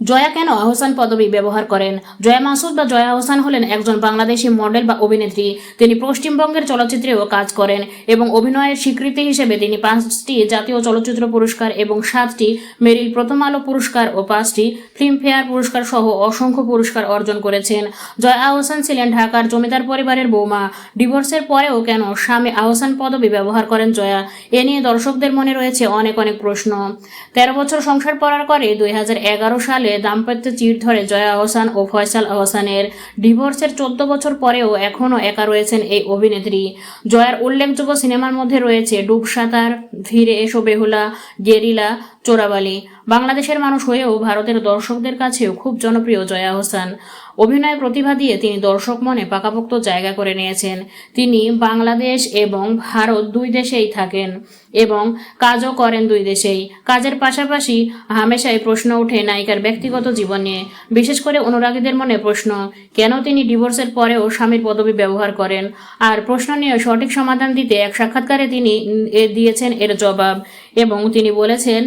জয়া কেন আহসান পদবী ব্যবহার করেন? জয়া মাসুদ বা জয়া আহসান হলেন একজন বাংলাদেশি মডেল বা অভিনেত্রী। তিনি পশ্চিমবঙ্গের চলচ্চিত্রেও কাজ করেন এবং অভিনয়ের স্বীকৃতি হিসেবে তিনি পাঁচটি জাতীয় চলচ্চিত্র পুরস্কার এবং সাতটি মেরিল প্রথম আলো পুরস্কার ও পাঁচটি ফিল্মফেয়ার পুরস্কার সহ অসংখ্য পুরস্কার অর্জন করেছেন। জয়া আহসান ছিলেন ঢাকার জমিদার পরিবারের বৌমা। ডিভোর্সের পরেও কেন স্বামী আহসান পদবী ব্যবহার করেন জয়া? এ নিয়ে দর্শকদের মনে রয়েছে অনেক অনেক প্রশ্ন। তেরো বছর সংসার করার পরে দুই হাজার এগারো সালে দাম্পত্য চির ধরে জয়া আহসান ও ফয়সাল আহসানের ডিভোর্সের চোদ্দ বছর পরেও এখনও একা রয়েছেন এই অভিনেত্রী। জয়ার উল্লেখযোগ্য সিনেমার মধ্যে রয়েছে ডুবসাঁতার, ফিরে এসো বেহুলা, গেরিলা চোরাবালি। বাংলাদেশের মানুষ হয়েও ভারতের দর্শকদের কাছেও খুব জনপ্রিয় জয়া আহসান অভিনয় প্রতিভা দিয়ে তিনি দর্শক মনে পাকাপোক্ত জায়গা করে নিয়েছেন। তিনি বাংলাদেশ এবং ভারত দুই দেশেই থাকেন এবং কাজও করেন দুই দেশেই। কাজের পাশাপাশি হামেশাই প্রশ্ন ওঠে নায়িকার ব্যক্তিগত জীবন নিয়ে। বিশেষ করে অনুরাগীদের মনে প্রশ্ন, কেন তিনি ডিভোর্সের পরেও স্বামীর পদবি ব্যবহার করেন? আর প্রশ্ন নিয়ে সঠিক সমাধান দিতে এক সাক্ষাৎকারে তিনি দিয়েছেন এর জবাব এবং তিনি বলেছেন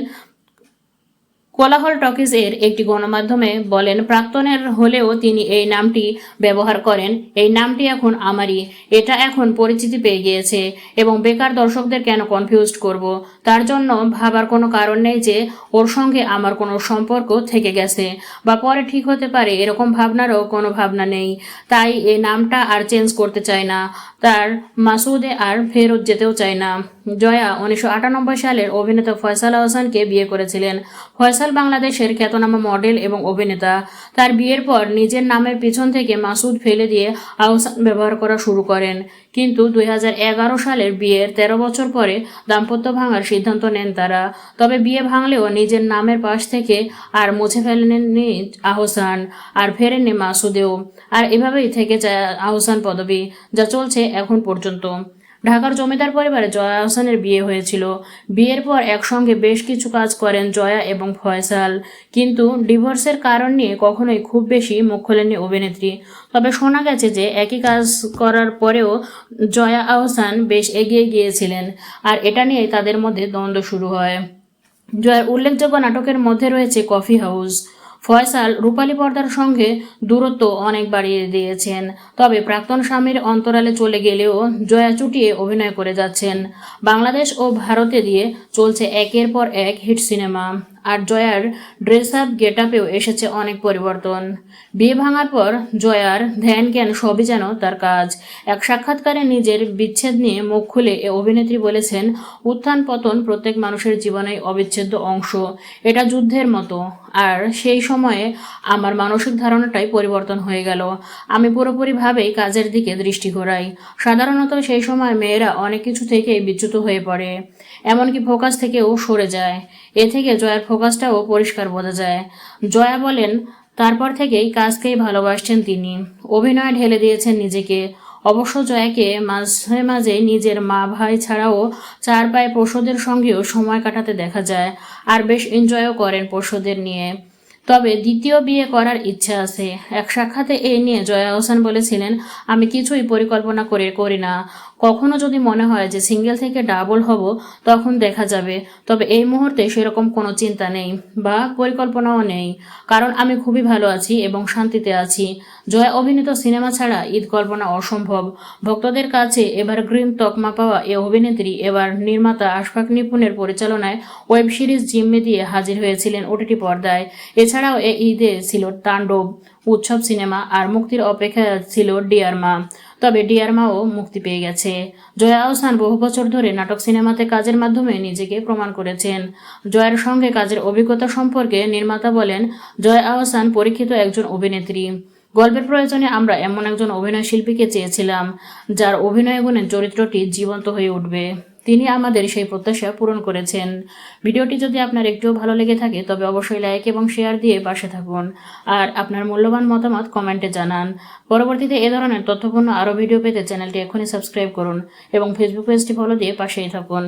কোলাহল টকিজ এর একটি গণমাধ্যমে বলেন, প্রাক্তনের হলেও তিনি এই নামটি ব্যবহার করেন। এই নামটি এখন আমারই। এটা এখন পরিচিতি পেয়ে গিয়েছে এবং বেকার দর্শকদের কেন কনফিউজড করব? তার জন্য ভাবার কোনো কারণ নেই যে ওর সঙ্গে আমার কোনো সম্পর্ক থেকে গেছে বা পরে ঠিক হতে পারে এরকম ভাবনারও কোনো ভাবনা নেই। তাই এই নামটা আর চেঞ্জ করতে চায় না। তার মাসুদে আর ফেরত যেতেও চায় না। জয়া উনিশশো আটানব্বই সালের অভিনেতা ফয়সাল আহসানকে বিয়ে করেছিলেন। ফয়সাল বাংলাদেশের খ্যাতনামা মডেল এবং অভিনেতা। তার বিয়ের পর নিজের নামের পিছন থেকে মাসুদ ফেলে দিয়ে আহসান ব্যবহার করা শুরু করেন। কিন্তু দুই হাজার এগারো সালের বিয়ের ১৩ বছর পরে দাম্পত্য ভাঙার সিদ্ধান্ত নেন তারা। তবে বিয়ে ভাঙলেও নিজের নামের পাশ থেকে আর মুছে ফেলেননি আহসান, আর ফেরেননি মাসুদেও। আর এভাবেই থেকে যায় আহসান পদবী, যা চলছে এখন পর্যন্ত। ঢাকার জমিদার পরিবারে জয়া আহসানের বিয়ে হয়েছিল। বিয়ের পর একসঙ্গে বেশ কিছু কাজ করেন জয়া এবং ফয়সাল। কিন্তু ডিভোর্সের কারণ নিয়ে কখনোই খুব বেশি মুখ খোলেননি অভিনেত্রী। তবে শোনা গেছে যে একই কাজ করার পরেও জয়া আহসান বেশ এগিয়ে গিয়েছিলেন, আর এটা নিয়ে তাদের মধ্যে দ্বন্দ্ব শুরু হয়। জয়ের উল্লেখযোগ্য নাটকের মধ্যে রয়েছে কফি হাউস। ফয়সাল রূপালী পর্দার সঙ্গে দূরত্ব অনেক বাড়িয়ে দিয়েছেন। তবে প্রাক্তন স্বামীর অন্তরালে চলে গেলেও জয়া চুটিয়ে অভিনয় করে যাচ্ছেন। বাংলাদেশ ও ভারতে দিয়ে চলছে একের পর এক হিট সিনেমা। আর জয়ার ড্রেস আপ গেট আপেও এসেছে অনেক পরিবর্তন। বিয়ে ভাঙার পর জয়ার ধ্যান জ্ঞান সবই যেন তার কাজ। এক সাক্ষাৎকারে নিজের বিচ্ছেদ নিয়ে মুখ খুলে এ অভিনেত্রী বলেছেন, উত্থান পতন প্রত্যেক মানুষের জীবনে অবিচ্ছেদ্য অংশ। এটা যুদ্ধের মতো। আর সেই সময়ে আমার মানসিক ধারণাটাই পরিবর্তন হয়ে গেল। আমি পুরোপুরিভাবেই কাজের দিকে দৃষ্টি ঘোরাই। সাধারণত সেই সময় মেয়েরা অনেক কিছু থেকেই বিচ্যুত হয়ে পড়ে। এমনকি ফোকাস থেকেও সরে যায়। এ থেকে জয়ার ফোকাসটাও পরিষ্কার বোঝা যায়। জয়া বলেন, তারপর থেকেই কাজকেই ভালোবাসছেন তিনি। অভিনয় ঢেলে দিয়েছেন নিজেকে। অবশ্য জয়াকে মাঝে মাঝে নিজের মা ভাই ছাড়াও চার পায়ে পশুদের সঙ্গেও সময় কাটাতে দেখা যায় আর বেশ এনজয়ও করেন পশুদের নিয়ে। তবে দ্বিতীয় বিয়ে করার ইচ্ছা আছে। এক সাক্ষাতে এই নিয়ে জয়া হোসেন বলেছিলেন, আমি কিছুই পরিকল্পনা করে করি না। কখনো যদি মনে হয় যে সিঙ্গেল থেকে ডাবল হব, তখন দেখা যাবে। তবে এই মুহূর্তে সেরকম কোনো চিন্তা নেই বা পরিকল্পনাও নেই। কারণ আমি খুবই ভালো আছি এবং শান্তিতে আছি। জয়া অভিনীত সিনেমা ছাড়া ঈদ কল্পনা অসম্ভব। ভক্তদের কাছে এবার গ্রিন তকমা পাওয়া এ অভিনেত্রী এবার নির্মাতা আশফাক নিপুণের পরিচালনায় ওয়েব সিরিজ জিম্মে দিয়ে হাজির হয়েছিলেন ওটিটি পর্দায়। এছাড়াও এ ঈদে ছিল তাণ্ডব। উৎসব সিনেমা আর মুক্তির অপেক্ষা ছিল ডিয়ার মা। তবে ডিয়ার মাও মুক্তি পেয়ে গেছে। জয়া আহসান বহু বছর ধরে নাটক সিনেমাতে কাজের মাধ্যমে নিজেকে প্রমাণ করেছেন। জয়ার সঙ্গে কাজের অভিজ্ঞতা সম্পর্কে নির্মাতা বলেন, জয়া আহসান পরীক্ষিত একজন অভিনেত্রী। গল্পের প্রয়োজনে আমরা এমন একজন অভিনয় শিল্পীকে চেয়েছিলাম, যার অভিনয় গুণে চরিত্রটি জীবন্ত হয়ে উঠবে। তিনি আমাদের সেই প্রত্যাশা পূরণ করেছেন। ভিডিওটি যদি আপনার একটুও ভালো লেগে থাকে, তবে অবশ্যই লাইক এবং শেয়ার দিয়ে পাশে থাকুন। আর আপনার মূল্যবান মতামত কমেন্টে জানান। পরবর্তীতে এ ধরনের তথ্যপূর্ণ আরও ভিডিও পেতে চ্যানেলটি এখনই সাবস্ক্রাইব করুন এবং ফেসবুক পেজটি ফলো দিয়ে পাশেই থাকুন।